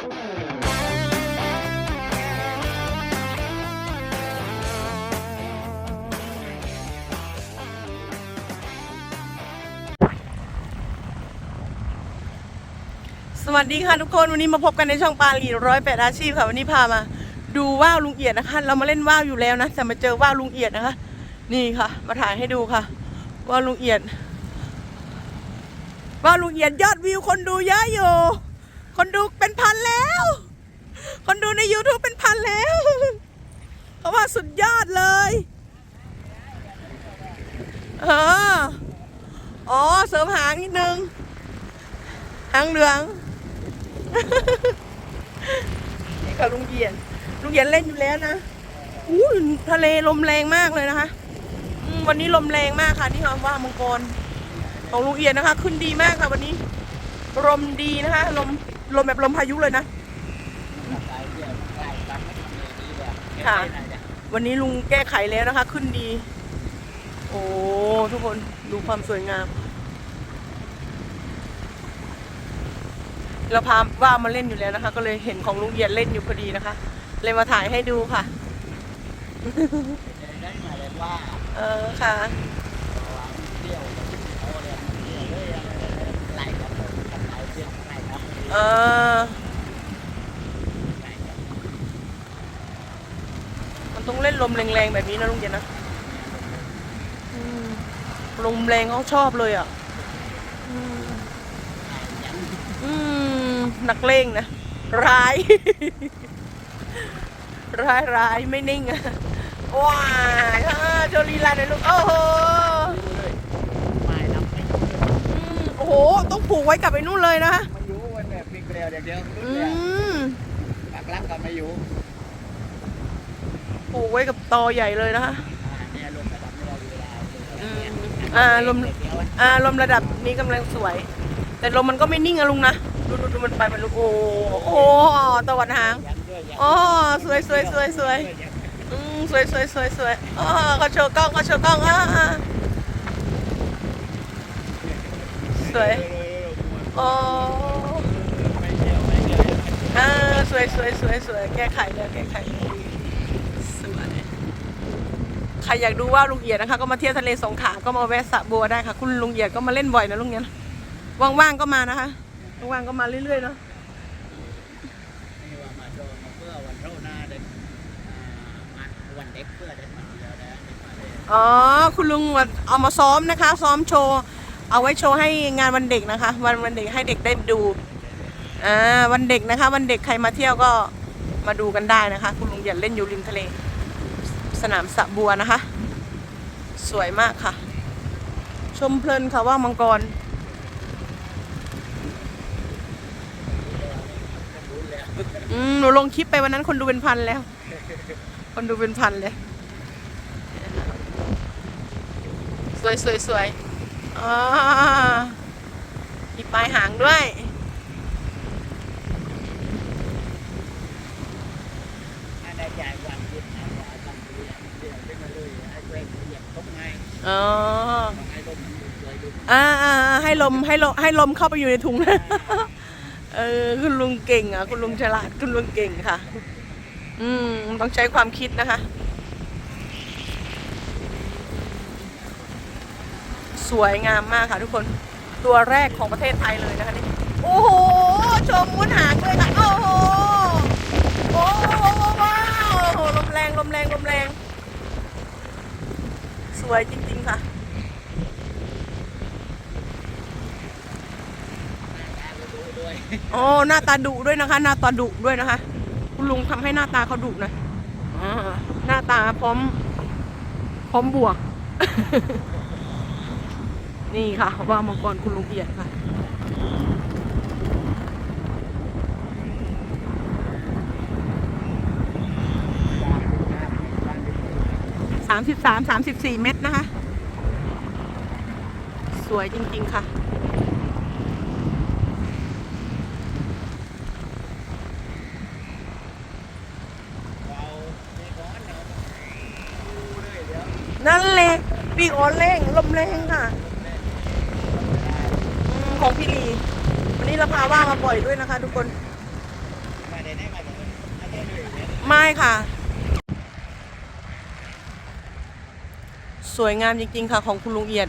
สวัสดีค่ะทุกคนวันนี้มาพบกันในช่องปาลีร้อยแปดอาชีพค่ะวันนี้พามาดูว่าวลุงเอียดนะคะ เรามาเล่นว่าวอยู่แล้วนะแต่มาเจอว่าวลุงเอียดนะคะ นี่ค่ะ มาถ่ายให้ดูค่ะว่าวลุงเอียดว่าวลุงเอียดยอดวิวคนดูเยอะอยู่ คนดูเป็นพันแล้ว คนดูใน YouTube เป็นพันแล้วเพราะว่าสุดยอดเลยเอออ๋อ เสริมหางนิดนึง หางเหลือง นี่กับลุงเหยียน ลุงเหยียนเล่นอยู่แล้วนะอู้ทะเลลมแรงมากเลยนะคะ วันนี้ลมแรงมากค่ะที่คำว่ามังกร ของลุงเอียนนะคะ ขึ้นดีมากค่ะวันนี้ ลมดีนะคะ ลม ลมแบบลมพายุเลยนะ ค่ะ วันนี้ลุงแก้ไขแล้วนะคะ ขึ้นดี โอ้ทุกคนดูความสวยงาม เราพาว่ามาเล่นอยู่แล้วนะคะ ก็เลยเห็นของลุงเอียดเล่นอยู่พอดีนะคะ เลยมาถ่ายให้ดูค่ะเออค่ะ เออ มันต้องเล่นลมแรงๆแบบนี้นะลุงเอียดนะอืมลมแรงเขาชอบเลยอะอืมอืมนักเลงนะ ร้าย ร้ายร้ายไม่นิ่งอะว้ายอ่าโจลีลาหน่อยลูก โอ้โหอืมโอ้โห ต้องผูกไว้กับไอ้นู่นเลยนะ คะมาอยู่วันแบบมีเกลียวเดี๋ยวเดียวอืมปากลักก็มาอยู่ผูกไว้กับตอใหญ่เลยนะคะเนี่ยลมระดับไม่ได้เวลาอืมอ่าลมอ่าลมระดับนี้กำลังสวย แต่ลมมันก็ไม่นิ่งอะลุงนะดูดูดูมันไปมันลุกโอ้โหตะวันหางยังด้วยยังอ๋อสวยสวยสวยสวยอืมสวยสวยสวยสวยอ๋อเขาโชว์กล้องเขาโชว์กล้องอ่าอ่าสวยอ๋ ออสวยสวยสวยสวยแก้ไขเลยแก้ไขเลยสวยใครอยากดูว่าลุงเอียดนะคะ ก็มาเที่ยวทะเลสงขลาก็มาแวะสระบัวได้ค่ะ คุณลุงเอียดก็มาเล่นบ่อยนะลุงเอียดนว่างๆก็มานะคะว่างๆก็มาเรื่อยๆเนาะอ๋อคุณลุงเอามาซ้อมนะคะ ซ้อมโชว์ เอาไว้โชว์ให้งานวันเด็กนะคะ วันวันเด็กให้เด็กได้ดู อ่าวันเด็กนะคะ วันเด็กใครมาเที่ยวก็มาดูกันได้นะคะ คุณลุงอย่าเล่นอยู่ริมทะเล สนามสะบัวนะคะ สวยมากค่ะ ชมเพลินค่ะว่ามังกรอืมหนูลงคลิปไปวันนั้นคนดูเป็นพันแล้ว คนดูเป็นพันเลยสวยสวยสวยอ๋อมีปลายหางด้วย ถ้าได้จ่ายวันหยุดนะว่าทำเดียวเดียวขึ้นมาเลยให้เพื่อนเหยียบตกไง อ๋ออ่าอ่าให้ลมให้ลมให้ลมเข้าไปอยู่ในถุงนะเออคุณลุงเก่งอะคุณลุงฉลาดคุณลุงเก่งค่ะ อืมต้องใช้ความคิดนะคะ สวยงามมากค่ะทุกคนตัวแรกของประเทศไทยเลยนะคะนี่โอ้โหชมมุ้นหางเลยค่ะโอ้โหโอ้โหว้าวลมแรง ลมแรง ลมแรง ส วยจริง ๆ ค่ะดูด้วยอ๋อหน้าตาดุด้วยนะคะ หน้าตาดุด้วยนะคะ คุณลุงทำให้หน้าตาเขาดุนะอ่าหน้าตาพร้อม พร้อมบวก นี่ค่ะว่ามังกรคุณลุงเอียดค่ะ สามสิบสามสามสิบสี่เมตรนะคะ สวยจริง ๆ ค่ะเอาไม่ร้อนเนาะดูเลยเดี๋ยวนั่นแหละปีกอ่อนแรงลมแรงค่ะอืมของพี่ลี วันนี้เราพาว่ามาปล่อยด้วยนะคะ ทุกคน ไม่ค่ะ สวยงามจริง ๆ ค่ะ ของคุณลุงเอียด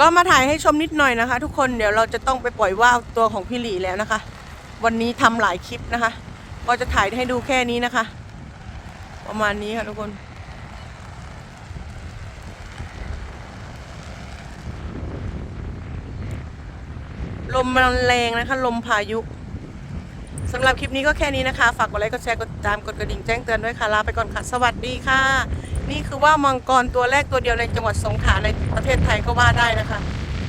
ก็มาถ่ายให้ชมนิดหน่อยนะคะ ทุกคนเดี๋ยวเราจะต้องไปปล่อยว่าวตัวของพี่หลีแล้วนะคะ วันนี้ทำหลายคลิปนะคะ ก็จะถ่ายให้ดูแค่นี้นะคะ ประมาณนี้ค่ะทุกคน ลมมันแรงนะคะ ลมพายุสำหรับคลิปนี้ก็แค่นี้นะคะ ฝากกดไลค์ กดแชร์ กดติดตาม กดกระดิ่งแจ้งเตือนด้วยค่ะ ลาไปก่อนค่ะ สวัสดีค่ะ นี่คือว่ามังกรตัวแรกตัวเดียวในจังหวัดสงขลาในประเทศไทยก็ว่าได้นะคะ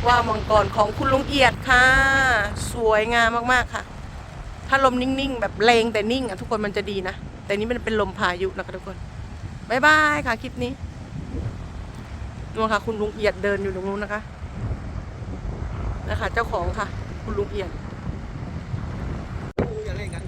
ว่ามังกรของคุณลุงเอียดค่ะ สวยงามมากๆค่ะ ถ้าลมนิ่งๆ แบบแรงแต่นิ่งอะทุกคนมันจะดีนะ แต่นี้มันเป็นลมพายุนะคะทุกคนบายบายค่ะคลิปนี้นู่นค่ะ คุณลุงเอียดเดินอยู่ตรงนู้นนะคะ นะคะ เจ้าของค่ะ คุณลุงเอียดอย่าเล่นกัน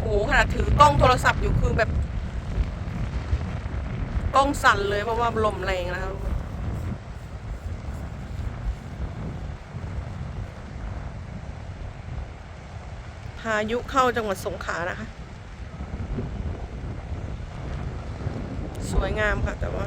โอ้โหขนาดถือกล้องโทรศัพท์อยู่คือแบบ กล้องสั่นเลยเพราะว่าลมแรงนะครับ พายุเข้าจังหวัดสงขลานะคะ สวยงามค่ะแต่ว่า